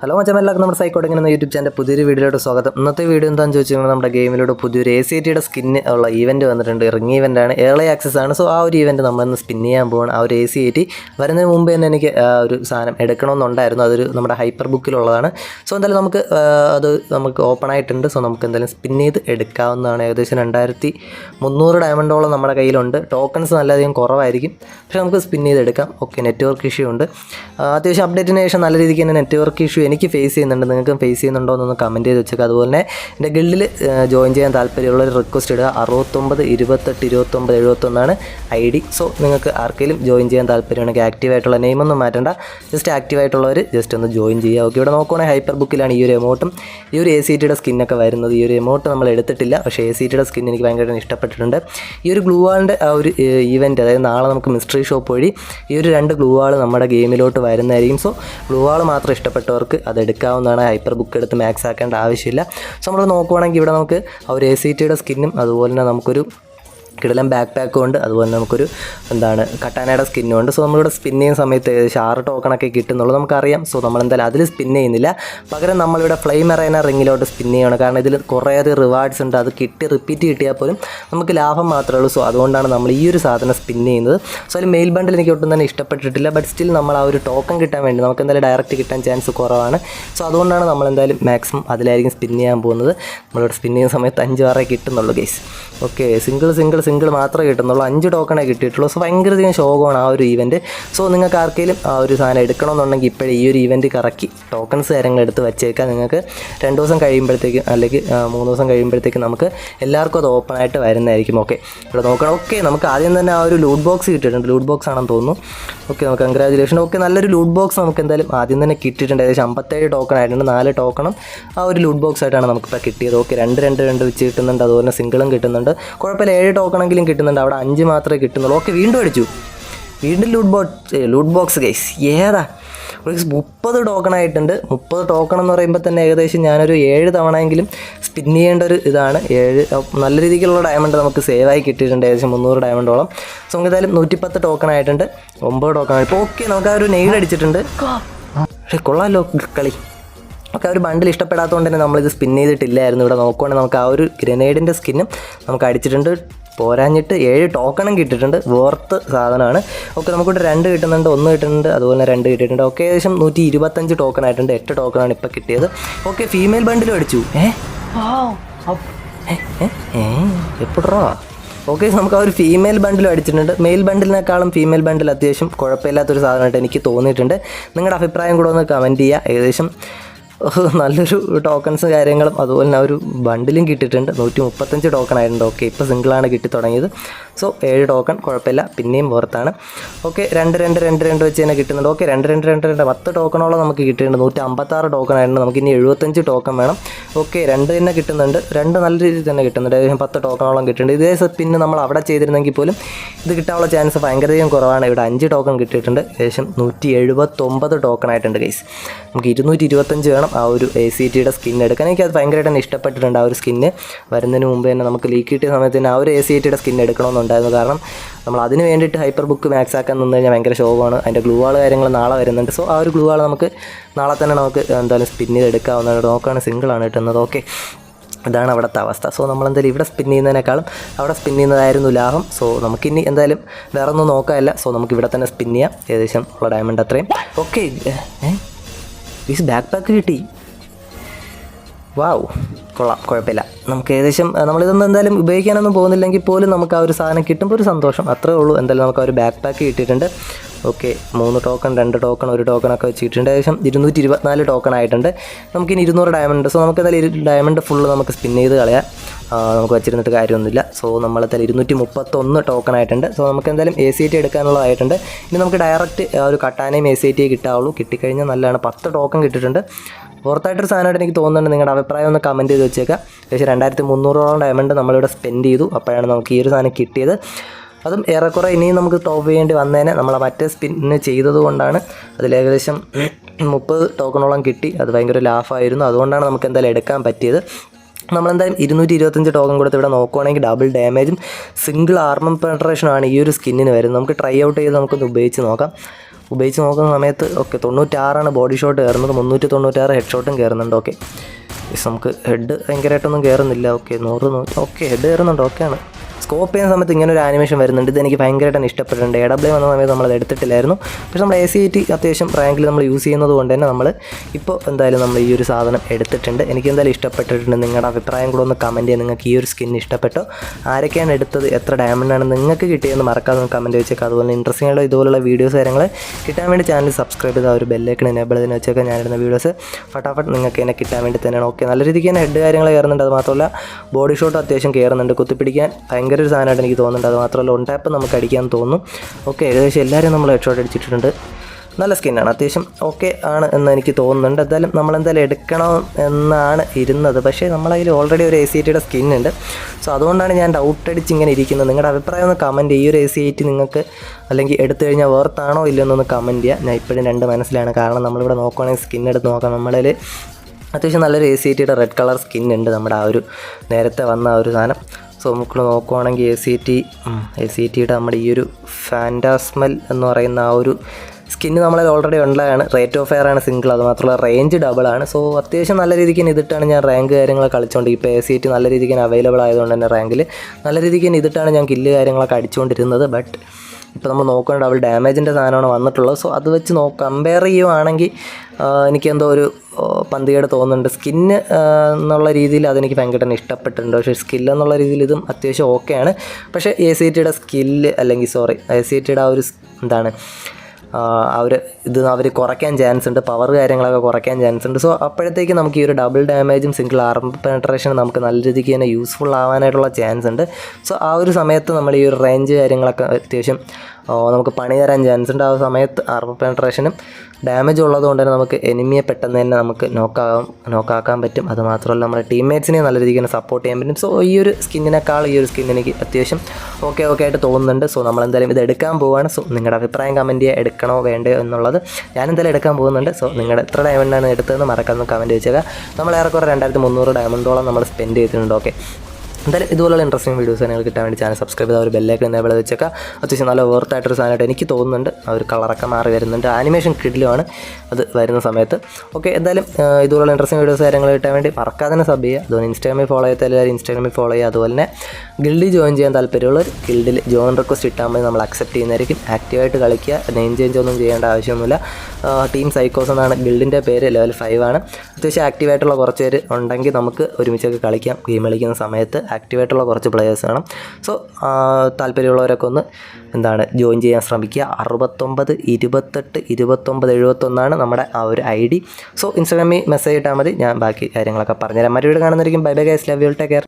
Hello മച്ചാൻ എല്ലാവർക്കും നമ്മുടെ സൈക്കോട്ടിങ്ങനെ എന്ന യൂട്യൂബ് ചാനൽ പുതിയൊരു വീഡിയോയിലോട്ട് സ്വാഗതം. ഇന്നത്തെ വീഡിയോ എന്താണെന്ന് ചോദിച്ചു കഴിഞ്ഞാൽ നമ്മുടെ ഗെയിമിലൂടെ പുതിയൊരു എ സി ടിയുടെ സ്കിന്ന് ഉള്ള ഈവന്റ് വന്നിട്ടുണ്ട്. റിംഗ് ഈവന്റ് ആണ് ഏളി ആക്സസ് ആണ്. സോ ആ ഒരു ഈവന്റ് നമ്മളിന്ന് സ്പിൻ ചെയ്യാൻ പോകണം ആ ഒരു എ സി ടി വരുന്നതിന് മുമ്പ് തന്നെ എനിക്ക് ഒരു സാധനം എടുക്കണമെന്നുണ്ടായിരുന്നു. അതൊരു നമ്മുടെ ഹൈപ്പർ ബുക്കിലുള്ളതാണ് സോ എന്തായാലും നമുക്ക് അത് നമുക്ക് ഓപ്പൺ ആയിട്ടുണ്ട്. സോ നമുക്ക് എന്തായാലും സ്പിൻ ചെയ്ത് എടുക്കാവുന്നതാണ്. ഏകദേശം രണ്ടായിരത്തി മുന്നൂറ് ഡയമണ്ടോളം നമ്മുടെ കയ്യിലുണ്ട്. ടോക്കൺസ് നല്ലധികം കുറവായിരിക്കും. പക്ഷേ നമുക്ക് സ്പിൻ ചെയ്തെടുക്കാം. ഓക്കെ നെറ്റ്വർക്ക് ഇഷ്യൂ ഉണ്ട്. അത്യാവശ്യം അപ്ഡേറ്റിന് ശേഷം നല്ല രീതിക്ക് തന്നെ നെറ്റ്വർക്ക് ഇഷ്യൂ എനിക്ക് ഫേസ് ചെയ്യുന്നുണ്ട്. നിങ്ങൾക്കും ഫേസ് ചെയ്യുന്നുണ്ടോ എന്നൊന്ന് കമന്റ് ചെയ്ത് വെച്ചേക്കുക അതുപോലെ തന്നെ എന്റെ ഗിൽഡിൽ ജോയിൻ ചെയ്യാൻ താല്പര്യമുള്ള ഒരു റിക്വസ്റ്റ് ഇടുക. അറുപത്തൊമ്പത് ഇരുപത്തെട്ട് ഇരുപത്തൊമ്പത് എഴുപത്തൊന്നാണ് ഐ ഡി. സോ നിങ്ങൾക്ക് ആർക്കെങ്കിലും ജോയിൻ ചെയ്യാൻ താല്പര്യമാണെങ്കിൽ ആക്റ്റീവായിട്ടുള്ള നെയിമൊന്നും മാറ്റേണ്ട. ജസ്റ്റ് ആക്റ്റീവായിട്ടുള്ളവർ ജസ്റ്റ് ഒന്ന് ജോയിൻ ചെയ്യുക. ഓക്കെ ഇവിടെ നോക്കുവാണെങ്കിൽ ഹൈപ്പർ ബുക്കിലാണ് ഈ ഒരു എമൗണ്ടും ഈ ഒരു എ സി ടിയുടെ സ്കിന്നൊക്കെ വരുന്നത്. ഈ ഒരു എമൗണ്ട് നമ്മൾ എടുത്തിട്ടില്ല. പക്ഷേ എ സി ടിയുടെ സ്കിൻ എനിക്ക് ഭയങ്കരമായിട്ട് ഇഷ്ടപ്പെട്ടിട്ടുണ്ട്. ഈ ഒരു ഗ്ലൂ വാളിന്റെ ആ ഒരു ഈവന്റ് അതായത് നാളെ നമുക്ക് മിസ്റ്ററി ഷോപ്പ് വഴി ഈ ഒരു രണ്ട് ഗ്ലൂവാൾ നമ്മുടെ ഗെയിമിലോട്ട് വരുന്നതായിരിക്കും. സോ ഗ്ലൂവാൾ മാത്രം ഇഷ്ടപ്പെട്ടവർക്ക് അത് എടുക്കാവുന്നതാണ്. ഹൈപ്പർ ബുക്ക് എടുത്ത് മാക്സ് ആക്കേണ്ട ആവശ്യമില്ല. സോ നമ്മൾ നോക്കുവാണെങ്കിൽ ഇവിടെ നമുക്ക് ആ ഒരു എ സി ടിയുടെ സ്കിന്നും അതുപോലെ തന്നെ നമുക്കൊരു കിടലം ബാക്ക് പാക്ക് കൊണ്ട് അതുപോലെ നമുക്കൊരു എന്താണ് കട്ടാനയുടെ സ്കിന്നും ഉണ്ട്. സോ നമ്മളിവിടെ സ്പിൻ ചെയ്യുന്ന സമയത്ത് ഏകദേശം ആറ് ടോക്കണൊക്കെ കിട്ടുന്നുള്ളൂ നമുക്കറിയാം. സോ നമ്മളെന്തായാലും അതിൽ സ്പിൻ ചെയ്യുന്നില്ല. പകരം നമ്മളിവിടെ ഫ്ലെയിം അറേന റിങ്ങിലോട്ട് സ്പിൻ ചെയ്യണം കാരണം ഇതിൽ കുറേയധികം റിവാർഡ്സ് ഉണ്ട്. അത് കിട്ടി റിപ്പീറ്റ് കിട്ടിയാൽ പോലും നമുക്ക് ലാഭം മാത്രമേ ഉള്ളൂ. സോ അതുകൊണ്ടാണ് നമ്മൾ ഈ ഒരു സാധനം സ്പിൻ ചെയ്യുന്നത്. സോ അതിൽ മെയിൽ ബണ്ടിൽ എനിക്ക് ഒട്ടും തന്നെ ഇഷ്ടപ്പെട്ടിട്ടില്ല. ബട്ട് സ്റ്റിൽ നമ്മൾ ആ ഒരു ടോക്കൺ കിട്ടാൻ വേണ്ടി നമുക്ക് എന്തായാലും ഡയറക്റ്റ് കിട്ടാൻ ചാൻസ് കുറവാണ്. സോ അതുകൊണ്ടാണ് നമ്മൾ എന്തായാലും മാക്സിമം അതിലായിരിക്കും സ്പിൻ ചെയ്യാൻ പോകുന്നത്. നമ്മളിവിടെ സ്പിൻ ചെയ്യുന്ന സമയത്ത് അഞ്ച് ആറേ കിട്ടുന്നുള്ളൂ guys okay single single single മാത്രമേ കിട്ടുന്നുള്ളൂ. അഞ്ച് ടോക്കണേ കിട്ടിയിട്ടുള്ളൂ. സോ ഭയങ്കരധികം ശോകമാണ് ആ ഒരു ഈവന്റ് സോ നിങ്ങൾക്ക് ആർക്കെങ്കിലും ആ ഒരു സാധനം എടുക്കണമെന്നുണ്ടെങ്കിൽ ഇപ്പോഴേ ഈ ഒരു ഈവന്റ് കറക്കി ടോക്കൺസ് കാര്യങ്ങൾ എടുത്ത് വെച്ചേക്കാം. നിങ്ങൾക്ക് രണ്ട് ദിവസം കഴിയുമ്പോഴത്തേക്കും അല്ലെങ്കിൽ മൂന്ന് ദിവസം കഴിയുമ്പോഴത്തേക്കും നമുക്ക് എല്ലാവർക്കും അത് ഓപ്പൺ ആയിട്ട് വരുന്നതായിരിക്കും. ഓക്കെ ഇവിടെ നോക്കണം. ഓക്കെ നമുക്ക് ആദ്യം തന്നെ ആ ഒരു ലൂട്ട് ബോക്സ് കിട്ടിയിട്ടുണ്ട്. ലൂട്ട് ബോക്സ് ആണെന്ന് തോന്നുന്നു. ഓക്കെ നമുക്ക് കൺഗ്രാജുലേഷൻ ഓക്കെ നല്ലൊരു ലൂട്ട് ബോക്സ് നമുക്ക് എന്തായാലും ആദ്യം തന്നെ കിട്ടിയിട്ടുണ്ട്. ഏകദേശം അമ്പത്തേഴ് ടോക്കൺ ആയിട്ടുണ്ട്. നാല് ടോക്കണും ആ ഒരു ലൂട്ട് ബോക്സ് ആയിട്ടാണ് നമുക്കിപ്പോൾ കിട്ടിയത്. ഓക്കെ രണ്ട് രണ്ട് രണ്ട് വെച്ച് കിട്ടുന്നുണ്ട്. അതുപോലെ സിംഗിളും കിട്ടുന്നുണ്ട്. കുഴപ്പമില്ല. ഏഴ് ടോക്കണെങ്കിലും കിട്ടുന്നുണ്ട്. അവിടെ അഞ്ച് മാത്രമേ കിട്ടുന്നുള്ളൂ. ഓക്കെ വീണ്ടും അടിച്ചു. വീണ്ടും loot box loot box guys ഏതാ? മുപ്പത് ടോക്കൺ ആയിട്ടുണ്ട്. മുപ്പത് ടോക്കൺ എന്ന് പറയുമ്പോൾ തന്നെ ഏകദേശം ഞാനൊരു ഏഴ് തവണയെങ്കിലും സ്പിൻ ചെയ്യേണ്ട ഒരു ഇതാണ്. ഏഴ് നല്ല രീതിക്കുള്ള ഡയമണ്ട് നമുക്ക് സേവ് ആയി കിട്ടിയിട്ടുണ്ട്. ഏകദേശം മുന്നൂറ് ഡയമണ്ടോളം സോ നമുക്ക് ഏതായാലും നൂറ്റിപ്പത്ത് ടോക്കൺ ആയിട്ടുണ്ട്. ഒമ്പത് ടോക്കൺ ആയിട്ട് ഓക്കെ നമുക്ക് ആ ഒരു നെയ്ഡ് അടിച്ചിട്ടുണ്ട്. പക്ഷേ കൊള്ളാമല്ലോ കളി. ഒക്കെ ആ ഒരു ബണ്ടിൽ ഇഷ്ടപ്പെടാത്തതുകൊണ്ട് തന്നെ നമ്മളിത് സ്പിൻ ചെയ്തിട്ടില്ലായിരുന്നു. ഇവിടെ നോക്കുവാണെങ്കിൽ നമുക്ക് ആ ഒരു ഗ്രനേഡിന്റെ സ്കിന്നും നമുക്ക് അടിച്ചിട്ടുണ്ട്. പോരാഞ്ഞിട്ട് ഏഴ് ടോക്കണും കിട്ടിയിട്ടുണ്ട്. വേർത്ത് സാധനമാണ്. ഓക്കെ നമുക്കിവിടെ രണ്ട് കിട്ടുന്നുണ്ട് ഒന്ന് കിട്ടുന്നുണ്ട് അതുപോലെ രണ്ട് കിട്ടിയിട്ടുണ്ട്. ഓക്കെ ഏകദേശം നൂറ്റി ഇരുപത്തഞ്ച് ടോക്കൺ ആയിട്ടുണ്ട്. എട്ട് ടോക്കണാണ് ഇപ്പോൾ കിട്ടിയത്. ഓക്കെ ഫീമെയിൽ ബണ്ടിലും അടിച്ചു ഏഹ് എപ്പോഴോ ഓക്കെ നമുക്ക് ആ ഒരു ഫീമെയിൽ ബണ്ടിലും അടിച്ചിട്ടുണ്ട്. മെയിൽ ബണ്ടിലിനേക്കാളും ഫീമെയിൽ ബണ്ടിൽ അത്യാവശ്യം കുഴപ്പമില്ലാത്തൊരു സാധനമായിട്ട് എനിക്ക് തോന്നിയിട്ടുണ്ട്. നിങ്ങളുടെ അഭിപ്രായം കൂടെ ഒന്ന് കമന്റ് ചെയ്യുക. ഏകദേശം നല്ലൊരു ടോക്കൺസും കാര്യങ്ങളും. അതുപോലെ തന്നെ ഒരു ബണ്ടിലും കിട്ടിയിട്ടുണ്ട്. നൂറ്റി മുപ്പത്തഞ്ച് ടോക്കൺ ആയിട്ടുണ്ട് ഓക്കെ ഇപ്പോൾ സിംഗിളാണ് കിട്ടി തുടങ്ങിയത്. സോ ഏഴ് ടോക്കൺ കുഴപ്പമില്ല. പിന്നെയും പുറത്താണ് ഓക്കെ രണ്ട് രണ്ട് രണ്ട് രണ്ട് വെച്ച് തന്നെ കിട്ടുന്നുണ്ട്. ഓക്കെ രണ്ട് രണ്ട് രണ്ട് രണ്ട് പത്ത് ടോക്കണോളം നമുക്ക് കിട്ടിയിട്ടുണ്ട്. നൂറ്റി അമ്പത്താറ് ടോക്കൺ ആയിട്ടുണ്ട്. നമുക്ക് ഇനി എഴുപത്തഞ്ച് ടോക്കൺ വേണം. ഓക്കെ രണ്ട് തന്നെ കിട്ടുന്നുണ്ട്. രണ്ട് നല്ല രീതിയിൽ തന്നെ കിട്ടുന്നുണ്ട്. ഏകദേശം പത്ത് ടോക്കണോളം കിട്ടുന്നുണ്ട് ഇതേ പിന്നെ നമ്മൾ അവിടെ ചെയ്തിരുന്നെങ്കിൽ പോലും ഇത് കിട്ടാനുള്ള ചാൻസ് ഭയങ്കരധികം കുറവാണ്. ഇവിടെ അഞ്ച് ടോക്കൺ കിട്ടിയിട്ടുണ്ട്. ഏകദേശം നൂറ്റി എഴുപത്തൊമ്പത് ടോക്കൺ ആയിട്ടുണ്ട് ഗൈസ് നമുക്ക് ഇരുന്നൂറ്റി ഇരുപത്തഞ്ച് വേണം. ആ ഒരു എ സി ടിയുടെ സ്കിൻ എടുക്കാൻ. അത് ഭയങ്കരമായിട്ട് ഇഷ്ടപ്പെട്ടിട്ടുണ്ട് ആ ഒരു സ്കിന്ന് വരുന്നതിന് മുമ്പ് തന്നെ നമുക്ക് ലീക്ക് കിട്ടിയ സമയത്ത് തന്നെ ആ ഒരു എ സി ടിയുടെ സ്കിൻ എടുക്കണമെന്നുണ്ടായിരുന്നു. കാരണം നമ്മൾ അതിന് വേണ്ടിയിട്ട് ഹൈപ്പർ ബുക്ക് മാക്സ് ആക്കാൻ നിന്ന് കഴിഞ്ഞാൽ ഭയങ്കര ശോഭമാണ്. അതിന്റെ ഗ്ലൂ വാൾ കാര്യങ്ങൾ നാളെ വരുന്നുണ്ട്. സോ ആ ഒരു ഗ്ലൂ വാൾ നമുക്ക് നാളെ തന്നെ നമുക്ക് എന്തായാലും സ്പിൻ ചെയ്ത് എടുക്കാവുന്നതാണ്. നോക്കുകയാണ് സിംഗിളാണ് കിട്ടുന്നത് ഓക്കെ അതാണ് അവിടുത്തെ അവസ്ഥ. സോ നമ്മൾ എന്തായാലും ഇവിടെ സ്പിൻ ചെയ്യുന്നതിനേക്കാളും അവിടെ സ്പിൻ ചെയ്യുന്നതായിരുന്നു ലാഭം. സോ നമുക്കിനി എന്തായാലും വേറെ ഒന്നും നോക്കാനില്ല. സോ നമുക്ക് ഇവിടെ തന്നെ സ്പിൻ ചെയ്യാം. ഏകദേശം ഉള്ള ഡയമണ്ട് അത്രയും. ഓക്കെ പീസ് ബാക്ക് പാക്ക് കിട്ടി. വാവ് കൊള്ളാം കുഴപ്പമില്ല നമുക്ക് ഏകദേശം നമ്മളിതൊന്നും എന്തായാലും ഉപയോഗിക്കാനൊന്നും പോകുന്നില്ലെങ്കിൽ പോലും നമുക്ക് ആ ഒരു സാധനം കിട്ടുമ്പോൾ ഒരു സന്തോഷം. അത്രേ ഉള്ളൂ. എന്തായാലും നമുക്ക് ആ ഒരു ബാക്ക് പാക്ക് കിട്ടിയിട്ടുണ്ട്. ഓക്കെ മൂന്ന് ടോക്കൺ രണ്ട് ടോക്കൺ ഒരു ടോക്കൺ ഒക്കെ വെച്ചിട്ടുണ്ട്. ഏകദേശം ഇരുന്നൂറ്റി ഇരുപത്തിനാല് ടോക്കൺ ആയിട്ടുണ്ട്. നമുക്കിനി ഇരുന്നൂറ് ഡയമണ്ട് സോ നമുക്ക് എന്തായാലും ഡയമണ്ട് ഫുള്ള് നമുക്ക് സ്പിൻ ചെയ്ത് കളയാം. നമുക്ക് വെച്ചിരുന്നിട്ട് കാര്യമൊന്നുമില്ല. സോ നമ്മളെന്തായാലും ഇരുന്നൂറ്റി മുപ്പത്തൊന്ന് ടോക്കൺ ആയിട്ടുണ്ട്. സോ നമുക്ക് എന്തായാലും എ സി ടി എടുക്കാനുള്ളതായിട്ടുണ്ട്. ഇനി നമുക്ക് ഡയറക്റ്റ് ഒരു കട്ടാനയും എ സി ടി കിട്ടാവുള്ളൂ. കിട്ടിക്കഴിഞ്ഞാൽ നല്ലതാണ്. പത്ത് ടോക്കൺ കിട്ടിയിട്ടുണ്ട്. പുറത്തായിട്ടൊരു സാധനമായിട്ട് എനിക്ക് തോന്നുന്നുണ്ട്. നിങ്ങളുടെ അഭിപ്രായം ഒന്ന് കമന്റ് ചെയ്ത് വെച്ചേക്കാം. ഏകദേശം രണ്ടായിരത്തി മുന്നൂറോളം ഡയമണ്ട് നമ്മളിവിടെ സ്പെൻഡ് ചെയ്തു. അപ്പോഴാണ് നമുക്ക് ഈ ഒരു സാധനം കിട്ടിയത്. അതും ഏറെക്കുറെ ഇനിയും നമുക്ക് ടോപ്പ് ചെയ്യേണ്ടി വന്നേനെ. നമ്മൾ മറ്റേ സ്പിന്ന് ചെയ്തതുകൊണ്ടാണ് അതിലേകദേശം മുപ്പത് ടോക്കണോളം കിട്ടി. അത് ഭയങ്കര ലാഫായിരുന്നു അതുകൊണ്ടാണ് നമുക്ക് എന്തായാലും എടുക്കാൻ പറ്റിയത്. നമ്മളെന്തായാലും ഇരുന്നൂറ്റി ഇരുപത്തഞ്ച് ടോക്കൺ കൊടുത്ത് ഇവിടെ നോക്കുവാണെങ്കിൽ ഡബിൾ ഡാമേജും സിംഗിൾ ആർമം പെൻട്രേഷനാണ് ഈ ഒരു സ്കിന്നിന് വരുന്നത്. നമുക്ക് ട്രൈ ഔട്ട് ചെയ്ത് നമുക്കൊന്ന് ഉപയോഗിച്ച് നോക്കാം. ഉപയോഗിച്ച് നോക്കുന്ന സമയത്ത് ഓക്കെ തൊണ്ണൂറ്റാറാണ് ബോഡി ഷോട്ട് കയറുന്നത്. മുന്നൂറ്റി തൊണ്ണൂറ്റാറ് ഹെഡ് ഷോട്ടും കയറുന്നുണ്ട് ഓക്കെ നമുക്ക് ഹെഡ് ഭയങ്കരമായിട്ടൊന്നും കയറുന്നില്ല. ഓക്കെ നൂറ് നൂറ് ഓക്കെ ഹെഡ് കയറുന്നുണ്ട്. ഓക്കെയാണ് സ്കോപ്പ് ചെയ്യുന്ന സമയത്ത് ഇങ്ങനെ ഒരു ആനിമേഷൻ വരുന്നുണ്ട്. ഇത് എനിക്ക് ഭയങ്കരമായിട്ട് ഇഷ്ടപ്പെട്ടിട്ടുണ്ട്. എ ഡബ്ല്യു വന്ന സമയത്ത് നമ്മളത് എടുത്തിട്ടില്ലായിരുന്നു. പക്ഷേ നമ്മൾ എ സി ടി അത്യാവശ്യം റാങ്കിൽ നമ്മൾ യൂസ് ചെയ്യുന്നത് കൊണ്ട് തന്നെ നമ്മൾ ഇപ്പോൾ എന്തായാലും നമ്മൾ ഈ ഒരു സാധനം എടുത്തിട്ടുണ്ട്. എനിക്ക് എന്തായാലും ഇഷ്ടപ്പെട്ടിട്ടുണ്ട്. നിങ്ങളുടെ അഭിപ്രായം കൂടെ ഒന്ന് കമന്റ് ചെയ്യാൻ നിങ്ങൾക്ക് ഈ ഒരു സ്കിൻ ഇഷ്ടപ്പെട്ടോ? ആരൊക്കെയാണ് എടുത്തത്? എത്ര ഡയമണ്ടാണ് നിങ്ങൾക്ക് കിട്ടിയെന്ന് മറക്കാതെ കമന്റ് വെച്ചേക്കാം. അതുപോലെ ഇൻട്രസ്റ്റിംഗ് ആയിട്ടുള്ള ഇതുപോലുള്ള വീഡിയോസ് കാര്യങ്ങൾ കിട്ടാൻ വേണ്ടി ചാനൽ സബ്സ്ക്രൈബ് ചെയ്ത് ആ ഒരു ബെല്ലേക്കൺ എനേബിൾ ചെയ്തെന്ന് വെച്ചൊക്കെ ഞാനിടുന്ന വീഡിയോസ് ഫട്ടാഫട്ട് നിങ്ങൾക്ക് എന്നെ കിട്ടാൻ വേണ്ടി തന്നെയാണ്. ഓക്കെ നല്ല രീതിക്ക് തന്നെ ഹെഡ് കാര്യങ്ങൾ കയറുന്നുണ്ട്. അത് മാത്രമല്ല ബോഡി ഷോട്ട് അത്യാവശ്യം കയറുന്നുണ്ട്. കുത്തിപ്പിടിക്കാൻ ഭയങ്കര ഒരു സാധനമായിട്ട് എനിക്ക് തോന്നുന്നുണ്ട്. അത് മാത്രമല്ല ഒൺ ടാപ്പ് നമുക്ക് അടിക്കാൻ തോന്നും. ഓക്കെ ഏകദേശം എല്ലാവരും നമ്മൾ ഹെഡ് ഷോട്ട് അടിച്ചിട്ടുണ്ട്. നല്ല സ്കിന്നാണ് അത്യാവശ്യം ഓക്കെ ആണ് എന്ന് എനിക്ക് തോന്നുന്നുണ്ട്. എന്തായാലും നമ്മളെന്തായാലും എടുക്കണം എന്നാണ് ഇരുന്നത്. പക്ഷേ നമ്മളതിൽ ഓൾറെഡി ഒരു എ സി സ്കിൻ സ്കിന്നുണ്ട് സോ അതുകൊണ്ടാണ് ഞാൻ ഡൗട്ട് അടിച്ച് ഇങ്ങനെ ഇരിക്കുന്നത്. നിങ്ങളുടെ അഭിപ്രായം ഒന്ന് കമന്റ് ഈ ഒരു എ സി ഐറ്റി നിങ്ങൾക്ക് അല്ലെങ്കിൽ എടുത്തു കഴിഞ്ഞാൽ വേർത്താണോ ഇല്ലെന്നൊന്ന് കമന്റ് ചെയ്യുക ഞാൻ ഇപ്പോഴും രണ്ട് മനസ്സിലാണ്. കാരണം നമ്മളിവിടെ നോക്കുകയാണെങ്കിൽ സ്കിൻ എടുത്ത് നോക്കാം. നമ്മളിൽ അത്യാവശ്യം നല്ലൊരു എ സി ഐറ്റിയുടെ റെഡ് കളർ സ്കിൻ ഉണ്ട് നമ്മുടെ ആ ഒരു നേരത്തെ വന്ന ആ ഒരു സാധനം. സോ നമുക്ക് നോക്കുവാണെങ്കിൽ A C T A C ടിയുടെ നമ്മുടെ ഈ ഒരു ഫാന്റാസ്മൽ എന്ന് പറയുന്ന ആ ഒരു സ്കിന്ന് നമ്മളത് ഓൾറെഡി ഉള്ളതാണ്. റേറ്റ് ഓഫ് ഫയർ ആണ് സിംഗിൾ അത് മാത്രമല്ല റേഞ്ച് ഡബിൾ ആണ്. സോ അത്യാവശ്യം നല്ല രീതിക്ക് ഇതിട്ടാണ് ഞാൻ റാങ്ക് കാര്യങ്ങളൊക്കെ കളിച്ചുകൊണ്ട് ഇപ്പോൾ എ സി ടി നല്ല രീതിക്ക് അവൈലബിൾ ആയതുകൊണ്ട് തന്നെ റാങ്കിൽ നല്ല രീതിക്ക് ഇതിട്ടാണ് ഞാൻ കില്ല് കാര്യങ്ങളൊക്കെ അടിച്ചുകൊണ്ടിരുന്നത് ബട്ട് ഇപ്പോൾ നമ്മൾ നോക്കുന്നത് ഡബിൾ ഡാമേജിന്റെ സാധനമാണ് വന്നിട്ടുള്ളത്. സോ അത് വെച്ച് നോ കമ്പയർ ചെയ്യുവാണെങ്കിൽ എനിക്കെന്തോ ഒരു പന്തികേട് തോന്നുന്നുണ്ട്. സ്കിന്ന് എന്നുള്ള രീതിയിൽ അതെനിക്ക് ഭയങ്കര തന്നെ ഇഷ്ടപ്പെട്ടിട്ടുണ്ട്. പക്ഷേ സ്കില്ല് എന്നുള്ള രീതിയിൽ ഇതും അത്യാവശ്യം ഓക്കെയാണ് പക്ഷേ എ സി ടിയുടെ സ്കില്ല് അല്ലെങ്കിൽ സോറി എ സി ടിയുടെ ആ ഒരു എന്താണ് അവർ ഇത് അവർ കുറയ്ക്കാൻ ചാൻസ് ഉണ്ട് പവർ കാര്യങ്ങളൊക്കെ കുറയ്ക്കാൻ ചാൻസ് ഉണ്ട്. സോ അപ്പോഴത്തേക്ക് നമുക്ക് ഈ ഒരു ഡബിൾ ഡാമേജും സിംഗിൾ ആർമ് പെനട്രേഷനും നമുക്ക് നല്ല രീതിക്ക് തന്നെ യൂസ്ഫുൾ ആവാനായിട്ടുള്ള ചാൻസ് ഉണ്ട്. സോ ആ ഒരു സമയത്ത് നമ്മൾ ഈ ഒരു റേഞ്ച് കാര്യങ്ങളൊക്കെ അത്യാവശ്യം നമുക്ക് പണി തരാൻ ചാൻസ് ഉണ്ട് ആ സമയത്ത് ആർമർ പെനട്രേഷനും ഡാമേജ് ഉള്ളതുകൊണ്ട് തന്നെ നമുക്ക് എനിമിയെ പെട്ടെന്ന് തന്നെ നമുക്ക് നോക്കാകാം നോക്കാക്കാൻ പറ്റും. അതുമാത്രമല്ല നമ്മുടെ ടീംമേറ്റ്സിനെ നല്ല രീതിക്ക് സപ്പോർട്ട് ചെയ്യാൻ പറ്റും. സോ ഈ ഒരു സ്കിന്നിനേക്കാൾ ഈ ഒരു സ്കിൻ എനിക്ക് അത്യാവശ്യം ഓക്കെ ഓക്കെ ആയിട്ട് തോന്നുന്നുണ്ട്. സോ നമ്മളെന്തായാലും ഇത് എടുക്കാൻ പോവുകയാണ് സോ നിങ്ങളുടെ അഭിപ്രായം കമന്റ് ചെയ്യുക എടുക്കണോ വേണ്ടയോ എന്നുള്ളത് ഞാൻ എന്തായാലും എടുക്കാൻ പോകുന്നുണ്ട്. സോ നിങ്ങളുടെ എത്ര ഡയമണ്ടാണ് എടുത്തതെന്ന് മറക്കാമെന്ന് കമന്റ് വെച്ചേക്കാം നമ്മൾ ഏറെക്കുറെ രണ്ടായിരത്തി മുന്നൂറ് ഡയമണ്ടോളം നമ്മൾ സ്പെൻഡ് ചെയ്തിട്ടുണ്ട്. ഓക്കെ എന്തായാലും ഇതുപോലുള്ള ഇൻട്രസ്റ്റിംഗ് വീഡിയോസ് നിങ്ങൾ കിട്ടാൻ വേണ്ടി ചാനൽ സബ്സ്ക്രൈബ് ചെയ്താൽ ഒരു ബെല്ലൈക്കൺ എനേബിൾ വെച്ചേക്കാം. അത്യാവശ്യം നല്ല വേർത്തായിട്ടൊരു സാധനമായിട്ട് എനിക്ക് തോന്നുന്നുണ്ട്. ആ ഒരു കളറൊക്കെ മാറി വരുന്നുണ്ട്. ആനിമേഷൻ കിഡിലുമാണ് അത് വരുന്ന സമയത്ത്. ഓക്കെ എന്തായാലും ഇതുപോലുള്ള ഇൻട്രസ്റ്റിംഗ് വീഡിയോസ് കാര്യങ്ങൾ കിട്ടാൻ വേണ്ടി മറക്കാതെ തന്നെ സബ് ചെയ്യുക. അതുപോലെ ഇൻസ്റ്റാഗ്രാമിൽ ഫോളോ ചെയ്യാത്ത എല്ലാവരും ഇൻസ്റ്റാഗ്രാമിൽ ഫോളോ ചെയ്യുക. അതുപോലെ തന്നെ ഗിൽഡിൽ ജോയിൻ ചെയ്യാൻ താല്പര്യമുള്ളവർ ഗിൽഡിൽ ജോയിൻ റിക്വസ്റ്റ് ഇട്ടാൽ മതി. നമ്മൾ അക്സെപ്റ്റ് ചെയ്യുന്നതായിരിക്കും. ആക്റ്റീവായിട്ട് കളിക്കുക. നെയിം ചേഞ്ച് ഒന്നും ചെയ്യേണ്ട ആവശ്യമൊന്നുമില്ല. ടീം സൈക്കോസ് എന്നാണ് ഗിൽഡിന്റെ പേര്. ലെവൽ ഫൈവ് ആണ്. അത്യാവശ്യം ആക്റ്റീവായിട്ടുള്ള കുറച്ച് പേര് ഉണ്ടെങ്കിൽ നമുക്ക് ഒരുമിച്ചൊക്കെ കളിക്കാം. ഗെയിം കളിക്കുന്ന സമയത്ത് ആക്റ്റീവായിട്ടുള്ള കുറച്ച് പ്ലെയേഴ്സ് വേണം. സോ താല്പര്യമുള്ളവരൊക്കെ ഒന്ന് എന്താണ് ജോയിൻ ചെയ്യാൻ ശ്രമിക്കുക. അറുപത്തൊമ്പത് ഇരുപത്തെട്ട് ഇരുപത്തൊമ്പത് എഴുപത്തൊന്നാണ് നമ്മുടെ ആ ഒരു ഐ ഡി സോ ഇൻസ്റ്റാഗ്രാമിൽ മെസ്സേജ് ഇട്ടാൽ മതി. ഞാൻ ബാക്കി കാര്യങ്ങളൊക്കെ പറഞ്ഞുതരാം. മറ്റൊരു കാണുന്നതായിരിക്കും. Bye bye guys love you take care